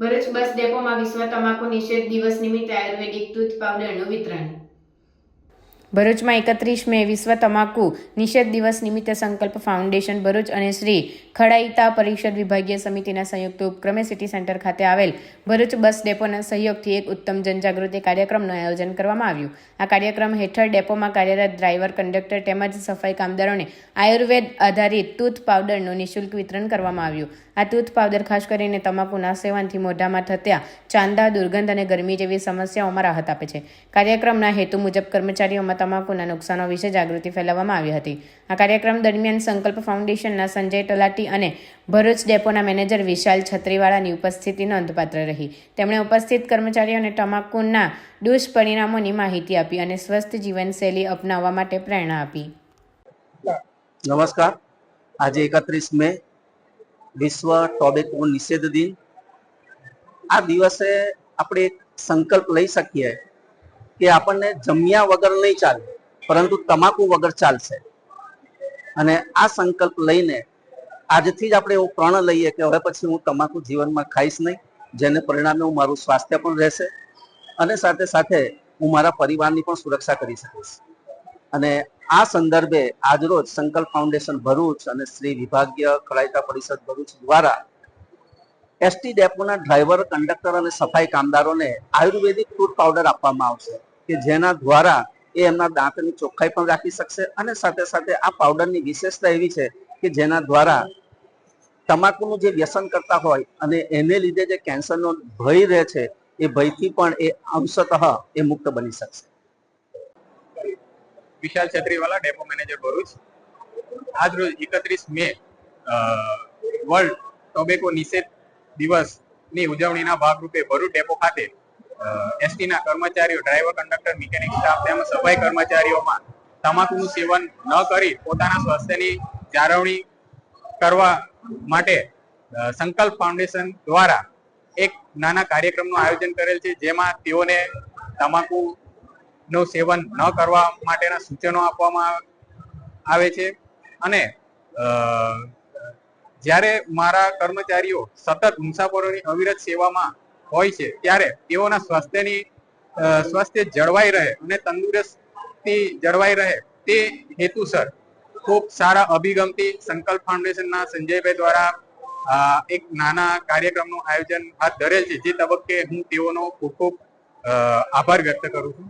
ભરૂચ બસ ડેપોમાં વિશ્વ તમાકુ નિષેધ દિવસ નિમિત્તે આયુર્વેદિક ટૂથ પાવડરનું વિતરણ. ભરૂચમાં એકત્રીસ મે વિશ્વ તમાકુ નિષેધ દિવસ નિમિત્તે સંકલ્પ ફાઉન્ડેશન ભરૂચ અને શ્રી ખડાઈતા પરિષદ વિભાગીય સમિતિના સંયુક્ત ઉપક્રમે સિટી સેન્ટર ખાતે આવેલ ભરૂચ બસ ડેપોના સહયોગથી એક ઉત્તમ જનજાગૃતિ કાર્યક્રમનું આયોજન કરવામાં આવ્યું. આ કાર્યક્રમ હેઠળ ડેપોમાં કાર્યરત ડ્રાઈવર, કંડક્ટર તેમજ સફાઈ કામદારોને આયુર્વેદ આધારિત ટૂથ પાવડરનું નિઃશુલ્ક વિતરણ કરવામાં આવ્યું. આ ટૂથ પાવડર ખાસ કરીને તમાકુના સેવનથી મોઢામાં થતા ચાંદા, દુર્ગંધ અને ગરમી જેવી સમસ્યાઓમાં રાહત આપે છે. કાર્યક્રમના હેતુ મુજબ કર્મચારીઓમાં તમાકુના નુકસાનો વિશે જાગૃતિ ફેલાવવામાં આવી હતી. આ કાર્યક્રમ દરમિયાન સંકલ્પ ફાઉન્ડેશનના સંજય તલાટી અને ભરૂચ ડેપોના મેનેજર વિશાલ છત્રીવાળાની ઉપસ્થિતિ નોંધપાત્ર રહી. તેમણે ઉપસ્થિત કર્મચારીઓને તમાકુના દુષ્પરિણામોની માહિતી આપી અને સ્વસ્થ જીવનશૈલી અપનાવવા માટે પ્રેરણા આપી. નમસ્કાર. આજે એકત્રીસ મે વિશ્વ ટોબેકો નિષેધ દિન. આ દિવસે આપણે સંકલ્પ લઈ શકીએ કે આપણને જમ્યા વગર નહીં ચાલે, પરંતુ તમાકુ વગર ચાલશે. અને આ સંકલ્પ લઈને આજથી જ આપણે એવો પ્રણ લઈએ કે હવે પછી હું તમાકુ જીવનમાં ખાઈશ નહીં, જેને પરિણામે હું મારું સ્વાસ્થ્ય પણ રહેશે અને સાથે સાથે હું મારા પરિવારની પણ સુરક્ષા કરી શકીશ. અને આ સંદર્ભે આજરોજ સંકલ્પ ફાઉન્ડેશન ભરૂચ અને શ્રી વિભાગીય ખલાયતા પરિષદ ભરૂચ દ્વારા એસટી ડેપોના ડ્રાઈવર, કંડક્ટર અને સફાઈ કામદારોને આયુર્વેદિક ફૂડ પાવડર આપવામાં આવશે કે જેના દ્વારા એ એમના દાંતની ચોખ્ખાઈ પણ રાખી શકશે અને સાથે સાથે આ પાવડરની વિશેષતા એવી છે કે જેના દ્વારા તમાકુનું જે વ્યસન કરતા હોય અને એને લીધે જે કેન્સરનો ભય રહે છે, એ ભયથી પણ એ અંશતઃ એ મુક્ત બની શકશે. Vishal Chhatriwala, depot manager Bharuch. આજ રોજ એકત્રીસ મે વર્લ્ડ ટોબેકો નિષેધ દિવસની ઉજવણીના ભાગરૂપે ભરૂચ ડેપો ખાતે એસટી ના કર્મચારીઓ, ડ્રાઈવર, કંડક્ટર, મિકેનિક સ્ટાફ તેમજ સફાઈ કર્મચારીઓમાં તમાકુનું સેવન ન કરી પોતાના સ્વાસ્થ્યની જાળવણી કરવા માટે સંકલ્પ ફાઉન્ડેશન દ્વારા એક નાના કાર્યક્રમનું આયોજન કરેલ છે, જેમાં તેઓને તમાકુ નું સેવન ન કરવા માટેના સૂચનો આપવામાં આવે છે. અને જ્યારે મારા કર્મચારીઓ સતત મુસાફરોની અવિરત સેવામાં હોય છે, ત્યારે તેઓના સ્વાસ્થ્યની સ્વાસ્થ્ય જળવાઈ રહે અને તંદુરસ્તી જળવાઈ રહે તે હેતુસર ખૂબ સારા અભિગમથી સંકલ્પ ફાઉન્ડેશનના સંજયભાઈ દ્વારા એક નાના કાર્યક્રમનું આયોજન હાથ ધરેલ છે. જે તબક્કે હું તેઓનો ખૂબ ખૂબ આભાર વ્યક્ત કરું છું.